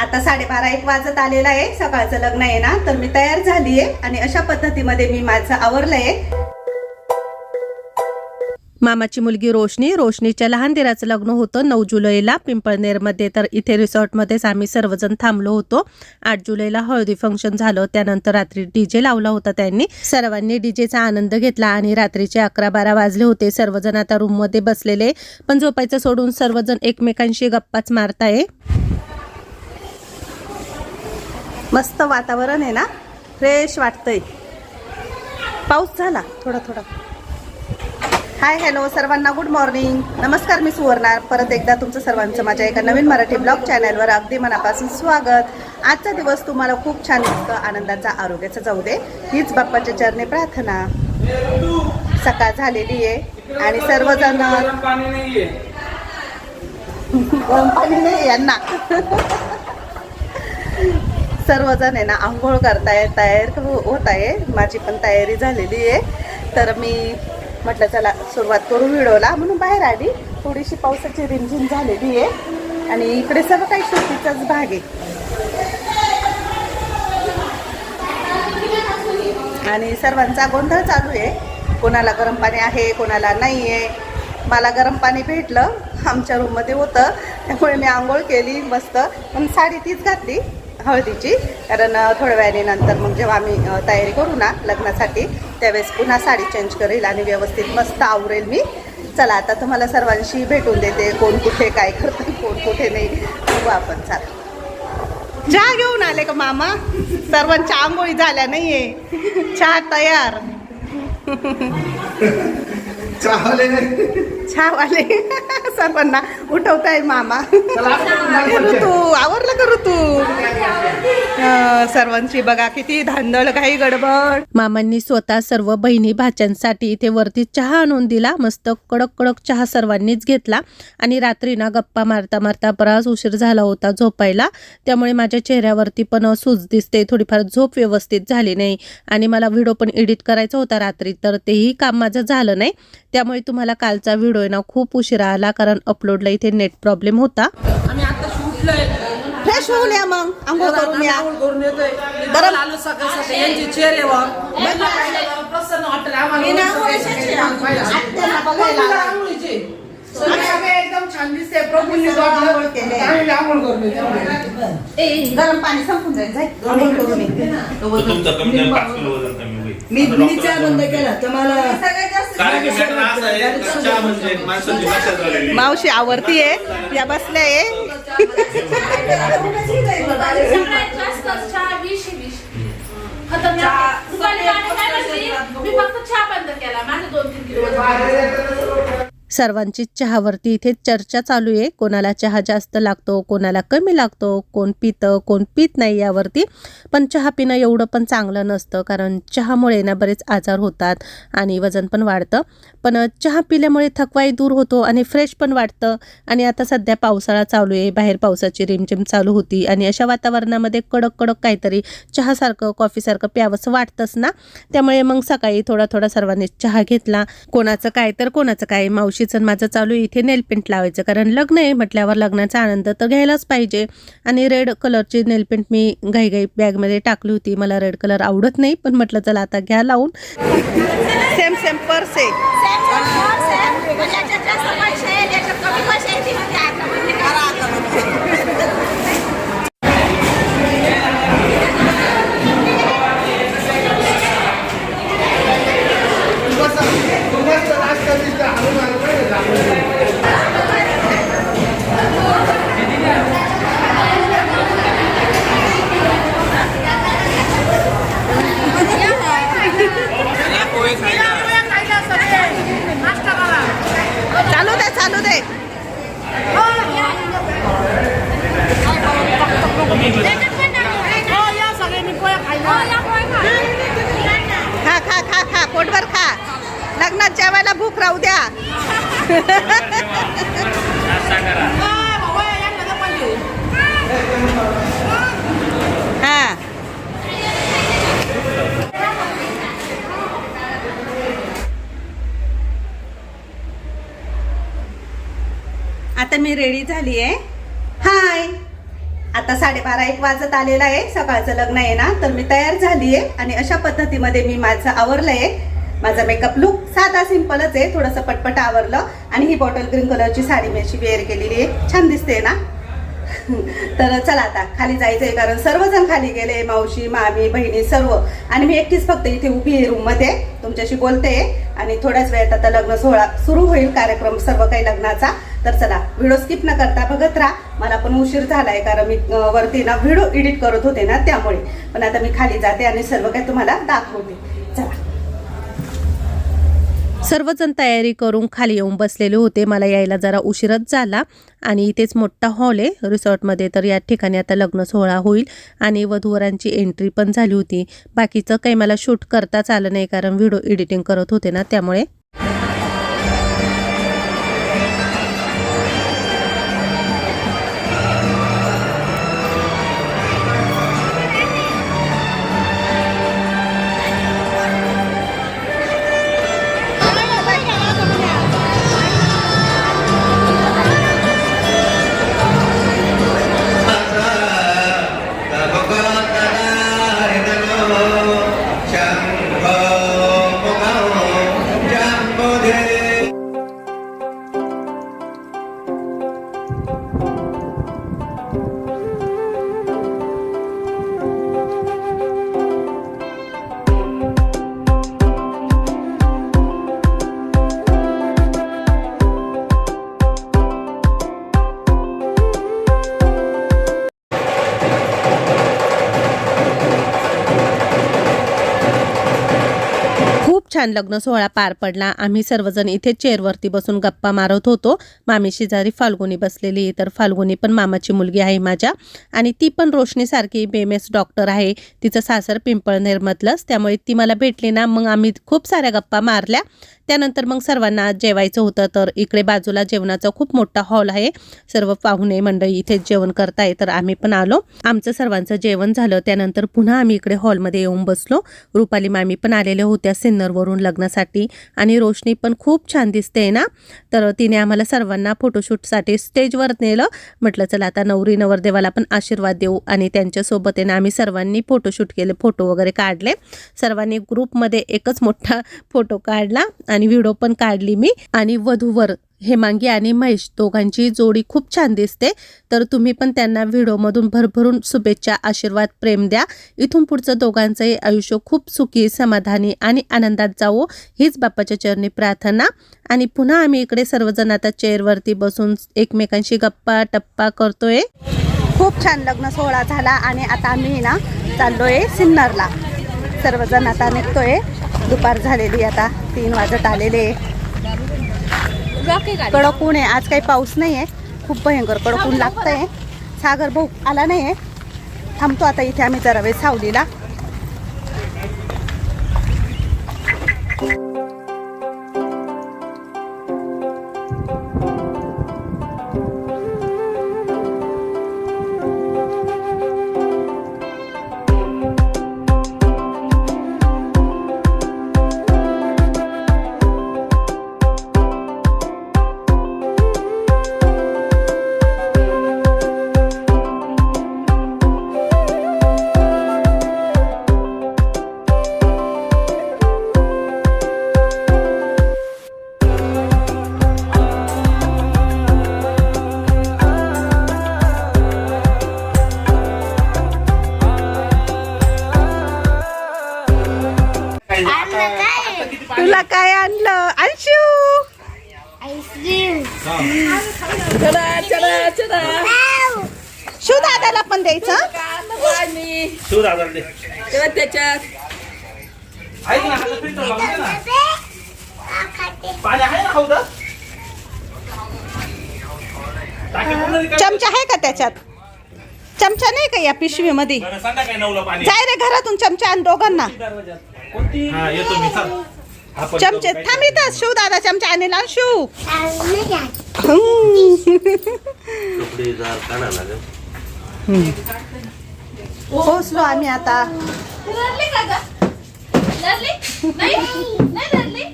आता साडेबारा एक वाजत आलेला आहे. सकाळचं लग्न आहे ना तर मी तयार झाली आहे आणि अशा पद्धतीमध्ये मी माझं आवरलंय. मामाची मुलगी रोशनी रोशनीच्या लहान दिराचं लग्न होतं नऊ जुलैला पिंपळनेरमध्ये. तर इथे रिसॉर्टमध्येच आम्ही सर्वजण थांबलो होतो. आठ जुलैला हळदी फंक्शन झालं. त्यानंतर रात्री डीजे लावला होता त्यांनी. सर्वांनी डीजेचा आनंद घेतला आणि रात्रीचे अकरा बारा वाजले होते. सर्वजण आता रूममध्ये बसलेले. पण झोपायचं सोडून सर्वजण एकमेकांशी गप्पाच मारताय. मस्त वातावरण आहे ना? फ्रेश वाटतंय. पाऊस झाला. थोडा थोडा. हाय हॅलो सर्वांना गुड मॉर्निंग नमस्कार मी सुवर्णा. परत एकदा तुमचं सर्वांचं माझ्या एका नवीन मराठी ब्लॉग चॅनलवर अगदी मनापासून स्वागत. आजचा दिवस तुम्हाला खूप छान दिसतं. आनंदाचा आरोग्याचा जाऊ दे. हीच बाप्पाच्या चरणी प्रार्थना. सकाळ झालेली आहे आणि सर्वजण पाणी नाही यांना. सर्वजण आहे ना आंघोळ करताय तयार होत आहे. माझी पण तयारी झालेली आहे. तर मी म्हटलं चला सुरुवात करू व्हिडिओला. म्हणून बाहेर आली. थोडीशी पावसाची रिमझिम झालेली आहे. आणि इकडे सर्व काही शेतीचाच भाग आहे. आणि सर्वांचा गोंधळ चालू आहे. कोणाला गरम पाणी आहे कोणाला नाही आहे. मला गरम पाणी भेटलं. आमच्या रूममध्ये होतं. त्यामुळे मी आंघोळ केली मस्त. पण साडी तीच घातली. हळदीची कारण थोड्या वेळाने नंतर मग जेव्हा आम्ही तयारी करू ना लग्नासाठी त्यावेळेस पुन्हा साडी चेंज करेल आणि व्यवस्थित मस्त आवरेल मी. चला आता तुम्हाला सर्वांशी भेटून देते कोण कुठे काय करतं कोण कुठे नाही. बघू आपण चला चहा घेऊन आले का मामा? सर्वांच्या आंघोळी झाल्या नाहीये. चहा तयार. चहा चहावाले सर्वांना उठवताय मामा. चला आपण करू तू आवरलं करू तू अं, सर्वांची बघा किती धांदळ काही गडबड. मामांनी स्वतः सर्व बहिणी भाच्यांसाठी इथे वरती चहा आणून दिला. मस्त कडक कडक चहा सर्वांनीच घेतला. आणि रात्री ना गप्पा मारता मारता बराच उशीर झाला होता झोपायला. त्यामुळे माझ्या चेहऱ्यावरती पण सूज दिसते. थोडीफार झोप व्यवस्थित झाली नाही. आणि मला व्हिडिओ पण एडिट करायचा होता रात्री तर तेही काम माझं झालं नाही. त्यामुळे तुम्हाला कालचा व्हिडिओ आहे ना खूप उशिरा आला कारण अपलोडला इथे नेट प्रॉब्लेम होता. आम्ही आता शूटलंय फ्रेश होऊन या मग. आंघोळ करून या. आंघोळ करून येतोय. बरं आलो सकाळ सकाळी. यांची प्रसन्न वाटलं. आम्हाला एकदम छान दिसते वाटलं. आंघोळ. गरम पाणी संपून जाईल जाय आंघोळ करून ये. तर तुमचं कमी कमी पाच किलो वजन कमी होईल मी आता मी डॉक्टर चहा बंद केला तर मला कारण की मॅटर असं आहे तर चहा म्हणजे माणसाची लक्षात झालेली मावशी आवडती आहे या बसल्या आहे चहा काय? मी फक्त चहा बंद केला माझं दोन तीन किलो वजन. सर्वांची चहावरती इथे चर्चा चालू आहे. कोणाला चहा जास्त लागतो कोणाला कमी लागतो कोण पितं कोण पित नाही यावरती. पण चहा पिणं एवढं पण चांगलं नसतं कारण चहामुळे ना बरेच आजार होतात आणि वजन पण वाढतं. पण चहा पिल्यामुळे थकवाही दूर होतो आणि फ्रेश पण वाटतं. आणि आता सध्या पावसाळा चालू आहे. बाहेर पावसाची रिमझिम चालू होती आणि अशा वातावरणामध्ये कडक कडक काहीतरी चहासारखं कॉफीसारखं प्यावंसं वाटतंच ना. त्यामुळे मग सकाळी थोडा थोडा सर्वांनी चहा घेतला. कोणाचं काय तर कोणाचं काय मावशीचं माझं चालू आहे इथे नेलपेंट लावायचं. कारण लग्न आहे म्हटल्यावर लग्नाचा आनंद तर घ्यायलाच पाहिजे. आणि रेड कलरची नेलपेंट मी घाईघाई बॅगमध्ये टाकली होती. मला रेड कलर आवडत नाही पण म्हटलं चला आता घ्या लावून. सेम सेम पर्स आहे मस्त नाश्ता बिस्टा आणून आणून नाही लागलं. चालू दे चालू दे खा खा खा खा पोटभर खा लग्नात जेवायला भूक राहू द्या हा. आता मी रेडी झाली आहे हाय आता साडेबारा एक वाजत आलेला आहे. सकाळचं लग्न आहे ना तर मी तयार झाली आहे आणि अशा पद्धतीमध्ये मी माझं आवरलं आहे माझा मेकअप लुक साधा सिंपलच आहे. थोडंसं पटपट आवरलं. आणि ही बॉटल ग्रीन कलरची साडी मी अशी वेअर केलेली आहे. छान दिसते ना? तर चला आता खाली जायचंय कारण सर्वजण खाली गेले मावशी मामी बहिणी सर्व. आणि मी एकटीच फक्त इथे उभी आहे रूममध्ये तुमच्याशी बोलते आणि थोड्याच वेळात आता लग्न सोहळा सुरू होईल कार्यक्रम सर्व काही लग्नाचा. तर चला व्हिडिओ स्किप न करता बघत राहा. मला पण उशीर झालाय कारण मी वरती ना व्हिडिओ एडिट करत होते ना त्यामुळे. पण आता मी खाली जाते आणि सर्व काही तुम्हाला दाखवते. सर्वजण तयारी करून खाली येऊन बसलेले होते. मला यायला जरा उशीरच झाला आणि इथेच मोठा हॉल आहे. रिसॉर्टमध्ये तर या ठिकाणी आता लग्न सोहळा होईल आणि वधूवरांची एंट्री पण झाली होती. बाकीचं काही मला शूट करताच आलं नाही कारण व्हिडिओ एडिटिंग करत होते ना त्यामुळे खूप छान लग्न सोहळा पार पडला. आम्ही सर्वजण इथे चेअरवरती बसून गप्पा मारत होतो. मामी शेजारी फाल्गुनी बसलेली तर फाल्गुनी पण मामाची मुलगी आहे माझ्या. आणि ती पण रोशनीसारखी एम एस डॉक्टर आहे. तिचं सासर पिंपळ निर्मतलंच त्यामुळे ती मला भेटली ना. मग आम्ही खूप साऱ्या गप्पा मारल्या. त्यानंतर मग सर्वांना जेवायचं होतं तर इकडे बाजूला जेवणाचा खूप मोठा हॉल आहे. सर्व पाहुणे मंडळी इथे जेवण करताय तर आम्ही पण आलो. आमचं सर्वांचं जेवण झालं. त्यानंतर पुन्हा आम्ही इकडे हॉलमध्ये येऊन बसलो. रुपाली मामी पण आलेल्या होत्या सिन्नरवरून लग्नासाठी. आणि रोशनी पण खूप छान दिसते ना? तर तिने आम्हाला सर्वांना फोटोशूटसाठी स्टेजवर नेलं. म्हटलं चला आता नवरी नवरदेवाला पण आशीर्वाद देऊ. आणि त्यांच्यासोबत येणं आम्ही सर्वांनी फोटोशूट केले फोटो वगैरे काढले. सर्वांनी ग्रुपमध्ये एकच मोठा फोटो काढला. आणि व्हिडिओ पण काढली मी. आणि वधूवर हेमांगी आणि महेश दोघांची जोडी खूप छान दिसते. तर तुम्ही पण त्यांना व्हिडिओमधून भरभरून शुभेच्छा आशीर्वाद प्रेम द्या. इथून पुढचं दोघांचंही आयुष्य खूप सुखी समाधानी आणि आनंदात जावो. हीच बाप्पाच्या चरणी प्रार्थना. आणि पुन्हा आम्ही इकडे सर्वजण आता चेअरवरती बसून एकमेकांशी गप्पा टप्पा करतोय. खूप छान लग्न सोहळा झाला आणि आता आम्ही ना चाललोय सिन्नरला. सर्वजण आता निघतोय. दुपार झालेली आता. तीन वाजत आलेले. कडक ऊन आहे. आज काही पाऊस नाही आहे खूप भयंकर कडक ऊन लागतंय. सागर भाऊ आला नाही आहे थांबतो आता इथे आम्ही जरा वेळ सावलीला. शिव दादाला पण द्यायचं पाणी शिव दादा दे. तेव्हा त्याच्यात. ऐक ना हातात फिल्टर लावून दे ना? पाणी आहे ना खाऊ टाकी पूर्ण रिकामी. चमचा आहे का त्याच्यात? चमचा नाही का या पिशवीमध्ये? बरं, संध्याकाळी नऊला पाणी जाय रे घरातून चमचा आण दोघांना. हा येतो मी चल. आपण चमचे जाऊ, थांब इथं शिव दादा चमचा आणेल आण शिव. कपडे जार काढा लागेल पोहोचलो आम्ही आता. रडली का ग? रडली? नाही? नाही रडली?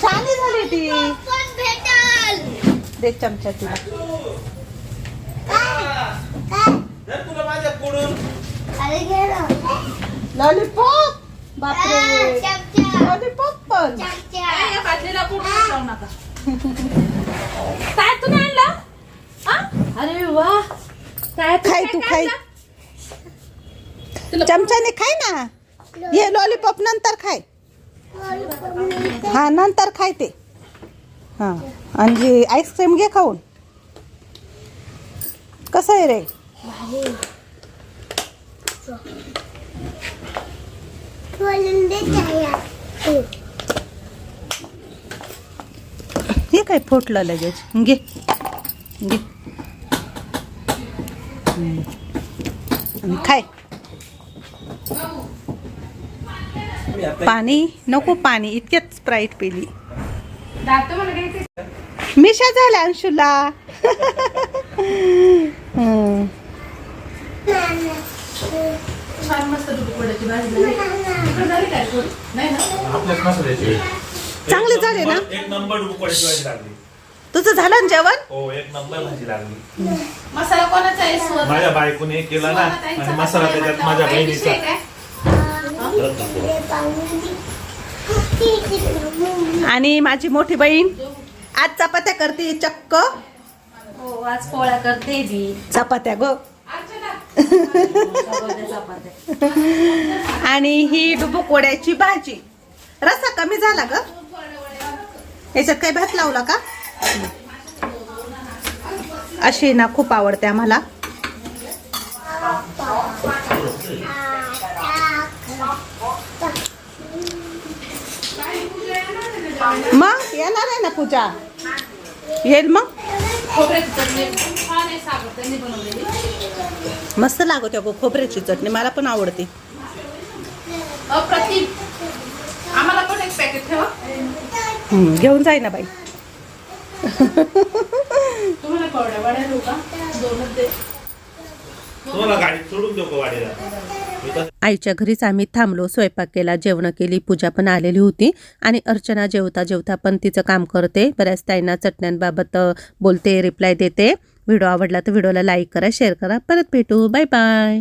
शानी झाली ती. दे चमचा तिला. लॉलीपॉप. बापरे. लॉलीपॉप पण. नका. काय तुम्ही आणलं हा? अरे वा काय खाय तू खाय चमच्याने खाय ना? हे लॉलीपॉप नंतर खाय हा नंतर खाय ते। हा आणि आईस्क्रीम घे खाऊन। कसं आहे रे? काय फुटलं लगेच? घे. घे. खाय. पाणी? नको पाणी. इतक्यात स्प्राईट पिली. दात मला घ्यायचे मिशा झाल्या अंशुला हम्म. छान मस्त चांगले झाले ना? एक नंबर उकळायची भाजी लागली. तुझं झालं ना जेवण? हो एक नंबर भाजी लागली. मसाला कोणाचा आहे? सुवर्ण? माझ्या बायकोने केला ना आणि मसाला त्याच्यात माझ्या काही विषय बहिणीचा काय? आणि माझी मोठी बहीण आज चपात्या करते चक्क. हो आज पोळ्या करते मी चपात्या ग. आणि ही डुबुक वड्याची भाजी. रसा कमी झाला ग. याच्यात काही भात लावला का? अशी ना खूप आवडते आम्हाला. मग येणार आहे ना पूजा? येईल मग? मस्त लागत गो खोबऱ्याची चटणी मला पण आवडते. आम्हाला पण एक पॅकेट ठेवा. घेऊन जाई ना बाई. तुम्हाला का? दोनच दे. आईच्या घरीच आम्ही थांबलो स्वयंपाक केला जेवण केली पूजा पण आलेली होती. आणि अर्चना जेवता जेवता पण तिचं काम करते. बऱ्याच ताईंना चटण्यांबाबत बोलते रिप्लाय देते. व्हिडिओ आवडला तर व्हिडिओला लाईक करा शेअर करा. परत भेटू. Bye bye